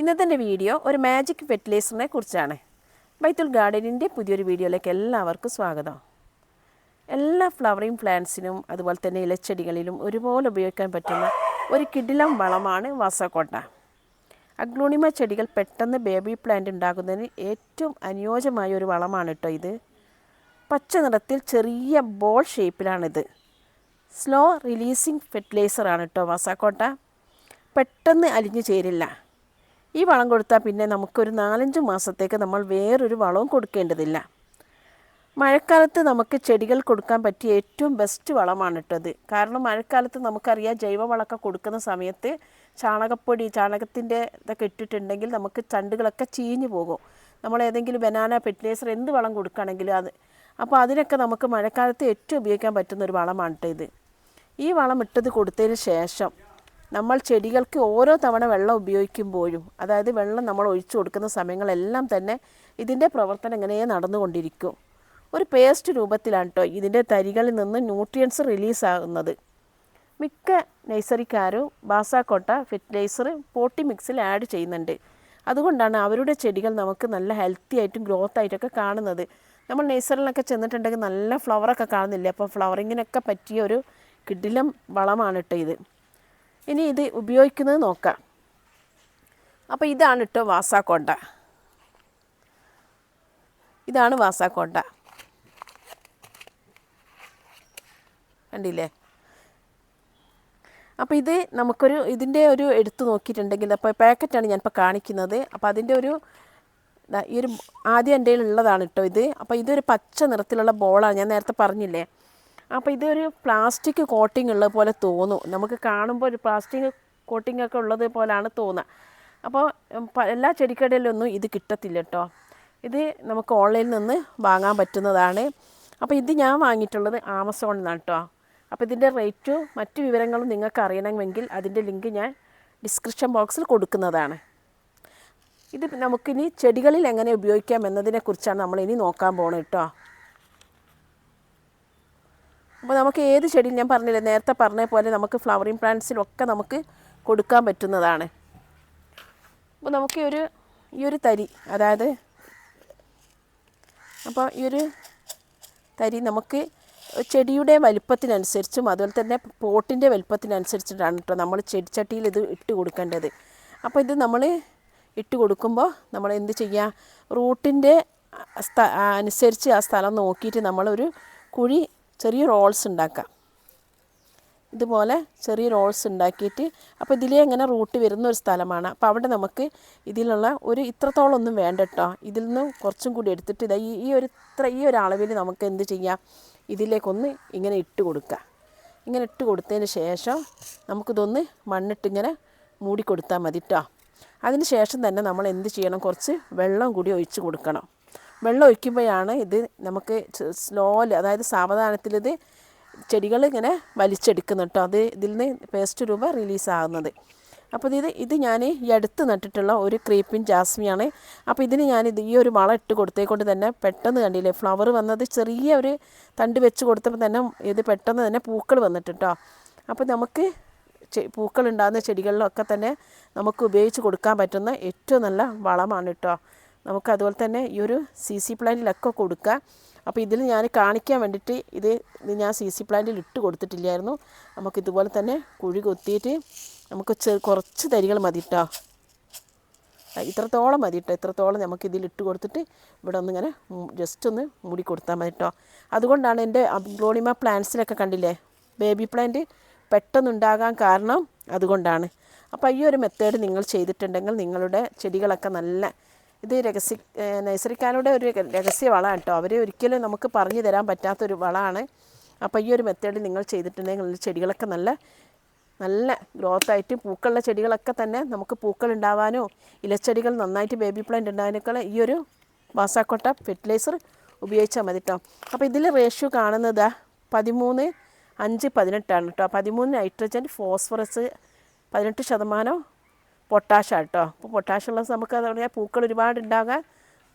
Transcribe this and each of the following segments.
ഇന്നത്തെ വീഡിയോ ഒരു മാജിക് ഫെർട്ടിലൈസറിനെ കുറിച്ചാണ്. ബൈത്തുൽ ഗാർഡനിന്റെ പുതിയൊരു വീഡിയോയിലേക്ക് എല്ലാവർക്കും സ്വാഗതം. എല്ലാ ഫ്ലവറിങ് പ്ലാന്റ്സിനും അതുപോലെ തന്നെ ഇലച്ചെടികളിലും ഒരുപോലെ ഉപയോഗിക്കാൻ പറ്റുന്ന ഒരു കിടിലം വളമാണ് വാസക്കോട്ട അഗ്ലോണിമ ചെടികൾ പെട്ടെന്ന് ബേബി പ്ലാന്റ് ഉണ്ടാകുന്നതിന് ഏറ്റവും അനുയോജ്യമായ ഒരു വളമാണ് കേട്ടോ ഇത്. പച്ച നിറത്തിൽ ചെറിയ ബോൾ ഷേപ്പിലാണിത് സ്ലോ റിലീസിങ് ഫെർട്ടിലൈസറാണ് കേട്ടോ വാസാക്കോട്ട പെട്ടെന്ന് അലിഞ്ഞു ചേരില്ല. ഈ വളം കൊടുത്താൽ പിന്നെ നമുക്കൊരു നാലഞ്ച് മാസത്തേക്ക് നമ്മൾ വേറൊരു വളവും കൊടുക്കേണ്ടതില്ല. മഴക്കാലത്ത് നമുക്ക് ചെടികൾ കൊടുക്കാൻ പറ്റിയ ഏറ്റവും ബെസ്റ്റ് വളമാണ് ഇട്ടത് കാരണം മഴക്കാലത്ത് നമുക്കറിയാം ജൈവവളമൊക്കെ കൊടുക്കുന്ന സമയത്ത് ചാണകപ്പൊടി ചാണകത്തിന്റെ ഇതൊക്കെ ഇട്ടിട്ടുണ്ടെങ്കിൽ നമുക്ക് ചണ്ടുകളൊക്കെ ചീഞ്ഞു പോകും. നമ്മൾ ഏതെങ്കിലും ബനാന ഫെർട്ടിലൈസർ എന്ത് വളം കൊടുക്കുകയാണെങ്കിലും അത് അപ്പോൾ അതിനൊക്കെ നമുക്ക് മഴക്കാലത്ത് ഏറ്റവും ഉപയോഗിക്കാൻ പറ്റുന്ന ഒരു വളമാണ് ഇത് ഈ വളം ഇട്ടത് കൊടുത്തതിന് ശേഷം നമ്മൾ ചെടികൾക്ക് ഓരോ തവണ വെള്ളം ഉപയോഗിക്കുമ്പോഴും അതായത് വെള്ളം നമ്മൾ ഒഴിച്ചു കൊടുക്കുന്ന സമയങ്ങളെല്ലാം തന്നെ ഇതിന്റെ പ്രവർത്തനം ഇങ്ങനെ നടന്നുകൊണ്ടിരിക്കും. ഒരു പേസ്റ്റ് രൂപത്തിലാണ് കേട്ടോ ഇതിന്റെ തരികളിൽ നിന്ന് ന്യൂട്രിയൻസ് റിലീസാകുന്നത് മിക്ക നഴ്സറിക്കാരും ബാസാക്കോട്ട ഫെർട്ടിലൈസർ പോട്ടി മിക്സിൽ ആഡ് ചെയ്യുന്നുണ്ട്. അതുകൊണ്ടാണ് അവരുടെ ചെടികൾ നമുക്ക് നല്ല ഹെൽത്തി ആയിട്ടും ഗ്രോത്ത് ആയിട്ടൊക്കെ കാണുന്നത്. നമ്മൾ നഴ്സറിലൊക്കെ ചെന്നിട്ടുണ്ടെങ്കിൽ നല്ല ഫ്ലവറൊക്കെ കാണുന്നില്ല? അപ്പോൾ ഫ്ലവറിങ്ങിനൊക്കെ പറ്റിയ ഒരു കിടിലം വളമാണ് കേട്ടോ ഇത്. ഇനി ഇത് ഉപയോഗിക്കുന്നത് നോക്കാം. അപ്പോൾ ഇതാണ് കേട്ടോ വാസാക്കോണ്ട ഇതാണ് വാസാക്കോണ്ട കണ്ടില്ലേ? അപ്പോൾ ഇത് നമുക്കൊരു ഇതിന്റെ ഒരു എടുത്ത് നോക്കിയിട്ടുണ്ടെങ്കിൽ അപ്പോൾ പാക്കറ്റാണ് ഞാനിപ്പോൾ കാണിക്കുന്നത്. അപ്പോൾ അതിന്റെ ഒരു ഈ ഒരു ആദ്യം എന്റെ ഉള്ളതാണ് കേട്ടോ ഇത്. അപ്പോൾ ഇതൊരു പച്ച നിറത്തിലുള്ള ബോളാണ്. ഞാൻ നേരത്തെ പറഞ്ഞില്ലേ? അപ്പോൾ ഇതൊരു പ്ലാസ്റ്റിക് കോട്ടിംഗ് ഉള്ളത് പോലെ തോന്നും. നമുക്ക് കാണുമ്പോൾ ഒരു പ്ലാസ്റ്റിക് കോട്ടിംഗ് ഒക്കെ ഉള്ളത് പോലാണ് തോന്നുക അപ്പോൾ എല്ലാ ചെടിക്കടയിലൊന്നും ഇത് കിട്ടത്തില്ല കേട്ടോ ഇത് നമുക്ക് ഓൺലൈനിൽ നിന്ന് വാങ്ങാൻ പറ്റുന്നതാണ്. അപ്പോൾ ഇത് ഞാൻ വാങ്ങിയിട്ടുള്ളത് ആമസോണിൽ നിന്നാണ് കേട്ടോ അപ്പോൾ ഇതിന്റെ റേറ്റും മറ്റു വിവരങ്ങളും നിങ്ങൾക്ക് അറിയണമെങ്കിൽ അതിന്റെ ലിങ്ക് ഞാൻ ഡിസ്ക്രിപ്ഷൻ ബോക്സിൽ കൊടുക്കുന്നതാണ്. ഇത് നമുക്കിനി ചെടികളിൽ എങ്ങനെ ഉപയോഗിക്കാം എന്നതിനെക്കുറിച്ചാണ് നമ്മളിനി നോക്കാൻ പോകുന്നത് കേട്ടോ അപ്പോൾ നമുക്ക് ഏത് ചെടിയിൽ ഞാൻ പറഞ്ഞില്ലേ നേരത്തെ പറഞ്ഞ പോലെ നമുക്ക് ഫ്ലവറിങ് പ്ലാന്റ്സിലൊക്കെ നമുക്ക് കൊടുക്കാൻ പറ്റുന്നതാണ്. അപ്പോൾ നമുക്ക് ഒരു ഈ ഒരു തരി അതായത് അപ്പോൾ ഈ ഒരു തരി നമുക്ക് ചെടിയുടെ വലിപ്പത്തിനനുസരിച്ചും അതുപോലെ തന്നെ പോട്ടിന്റെ വലിപ്പത്തിനനുസരിച്ചിട്ടാണ് കേട്ടോ നമ്മൾ ചെടിച്ചട്ടിയിൽ ഇത് ഇട്ട് കൊടുക്കേണ്ടത്. അപ്പോൾ ഇത് നമ്മൾ ഇട്ട് കൊടുക്കുമ്പോൾ നമ്മൾ എന്ത് ചെയ്യുക റൂട്ടിന്റെ അനുസരിച്ച് ആ സ്ഥലം നോക്കിയിട്ട് നമ്മളൊരു കുഴി ചെറിയ റോൾസ് ഉണ്ടാക്കാം ഇതുപോലെ ചെറിയ റോൾസ് ഉണ്ടാക്കിയിട്ട് അപ്പോൾ ഇതിലേ ഇങ്ങനെ റൂട്ട് വരുന്ന ഒരു സ്ഥലമാണ്. അപ്പോൾ അവിടെ നമുക്ക് ഇതിലുള്ള ഒരു ഇത്രത്തോളം ഒന്നും വേണ്ട കേട്ടോ. ഇതിൽ നിന്ന് കുറച്ചും കൂടി എടുത്തിട്ട് ഇതാ ഈ ഒരു ഇത്ര ഈ ഒരു അളവിൽ നമുക്ക് എന്ത് ചെയ്യാം? ഇതിലേക്കൊന്ന് ഇങ്ങനെ ഇട്ട് കൊടുക്കുക. ഇങ്ങനെ ഇട്ട് കൊടുത്തതിന് ശേഷം നമുക്കിതൊന്ന് മണ്ണിട്ട് ഇങ്ങനെ മൂടി കൊടുത്താൽ മതി കേട്ടോ. അതിന് ശേഷം തന്നെ നമ്മൾ എന്ത് ചെയ്യണം? കുറച്ച് വെള്ളം കൂടി ഒഴിച്ച് കൊടുക്കണം. വെള്ളം ഒഴിക്കുമ്പോഴാണ് ഇത് നമുക്ക് സ്ലോലി അതായത് സാവധാനത്തിൽ ഇത് ചെടികൾ ഇങ്ങനെ വലിച്ചെടുക്കുന്നു കേട്ടോ അത് ഇതിൽ നിന്ന് പേസ്റ്റ് രൂപ റിലീസാകുന്നത്. അപ്പോൾ ഇത് ഇത് ഞാൻ ഈ അടുത്ത് നട്ടിട്ടുള്ള ഒരു ക്രീപ്പിൻ ജാസ്മിയാണ്. അപ്പോൾ ഇതിന് ഞാൻ ഇത് ഈ ഒരു വളം ഇട്ട് കൊടുത്തേക്കൊണ്ട് തന്നെ പെട്ടെന്ന് കണ്ടില്ലേ ഫ്ലവർ വന്നത് ചെറിയ ഒരു തണ്ട് വെച്ച് കൊടുത്തപ്പോൾ തന്നെ ഇത് പെട്ടെന്ന് തന്നെ പൂക്കൾ വന്നിട്ട് കേട്ടോ അപ്പോൾ നമുക്ക് പൂക്കൾ ഉണ്ടാകുന്ന ചെടികളിലൊക്കെ തന്നെ നമുക്ക് ഉപയോഗിച്ച് കൊടുക്കാൻ പറ്റുന്ന ഏറ്റവും നല്ല വളമാണ് കേട്ടോ നമുക്ക് അതുപോലെ തന്നെ ഈ ഒരു സി സി പ്ലാന്റിലൊക്കെ കൊടുക്കുക. അപ്പോൾ ഇതിൽ ഞാൻ കാണിക്കാൻ വേണ്ടിയിട്ട് ഇത് ഇത് ഞാൻ സി സി പ്ലാന്റിൽ ഇട്ട് കൊടുത്തിട്ടില്ലായിരുന്നു. നമുക്ക് ഇതുപോലെ തന്നെ കുഴി കൊത്തിയിട്ട് നമുക്ക് കുറച്ച് തരികൾ മതി കേട്ടോ ഇത്രത്തോളം മതി കേട്ടോ ഇത്രത്തോളം നമുക്ക് ഇതിൽ ഇട്ട് കൊടുത്തിട്ട് ഇവിടെ ഒന്നിങ്ങനെ ജസ്റ്റ് ഒന്ന് മൂടി കൊടുത്താൽ മതി കേട്ടോ അതുകൊണ്ടാണ് എന്റെ അബ്ലോണിമ പ്ലാന്റ്സിലൊക്കെ കണ്ടില്ലേ? ബേബി പ്ലാന്റ് പെട്ടെന്നുണ്ടാകാൻ കാരണം അതുകൊണ്ടാണ്. അപ്പോൾ ഈ ഒരു മെത്തേഡ് നിങ്ങൾ ചെയ്തിട്ടുണ്ടെങ്കിൽ നിങ്ങളുടെ ചെടികളൊക്കെ നല്ല ഇത് രഹസ്യ നഴ്സറിക്കാരുടെ ഒരു രഹസ്യ വളമാണ് കേട്ടോ. അവർ ഒരിക്കലും നമുക്ക് പറഞ്ഞു തരാൻ പറ്റാത്തൊരു വളമാണ്. അപ്പോൾ ഈ ഒരു മെത്തേഡ് നിങ്ങൾ ചെയ്തിട്ടുണ്ടെങ്കിൽ ചെടികളൊക്കെ നല്ല നല്ല ഗ്രോത്ത് ആയിട്ട് പൂക്കളുള്ള ചെടികളൊക്കെ തന്നെ നമുക്ക് പൂക്കൾ ഉണ്ടാവാനോ ഇലച്ചെടികൾ നന്നായിട്ട് ബേബി പ്ലാന്റ് ഉണ്ടാകാനൊക്കെ ഈ ഒരു വാസാക്കോട്ട ഫെർട്ടിലൈസർ ഉപയോഗിച്ചാൽ മതി കേട്ടോ അപ്പോൾ ഇതിൽ റേഷ്യോ കാണുന്നത് പതിമൂന്ന് അഞ്ച് പതിനെട്ടാണ് കേട്ടോ പതിമൂന്ന് നൈട്രജൻ ഫോസ്ഫറസ് പതിനെട്ട് ശതമാനം പൊട്ടാഷാണ് കേട്ടോ അപ്പോൾ പൊട്ടാഷുള്ള നമുക്ക് അത് പറഞ്ഞാൽ പൂക്കൾ ഒരുപാട് ഉണ്ടാകാൻ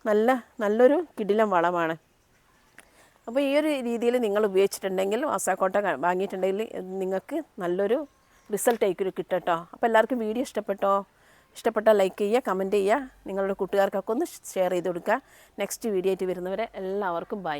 നല്ല നല്ലൊരു കിടിലം വളമാണ്. അപ്പോൾ ഈ ഒരു രീതിയിൽ നിങ്ങൾ ഉപയോഗിച്ചിട്ടുണ്ടെങ്കിൽ വാസാക്കോട്ട വാങ്ങിയിട്ടുണ്ടെങ്കിൽ നിങ്ങൾക്ക് നല്ലൊരു റിസൾട്ട് ആയിരിക്കും കിട്ടട്ടോ. കേട്ടോ അപ്പോൾ എല്ലാവർക്കും വീഡിയോ ഇഷ്ടപ്പെട്ടോ? ഇഷ്ടപ്പെട്ടാൽ ലൈക്ക് ചെയ്യുക കമന്റ് ചെയ്യുക. നിങ്ങളുടെ കൂട്ടുകാർക്കൊക്കെ ഒന്ന് ഷെയർ ചെയ്ത് കൊടുക്കുക. നെക്സ്റ്റ് വീഡിയോ ആയിട്ട് വരുന്നവരെ എല്ലാവർക്കും ബൈ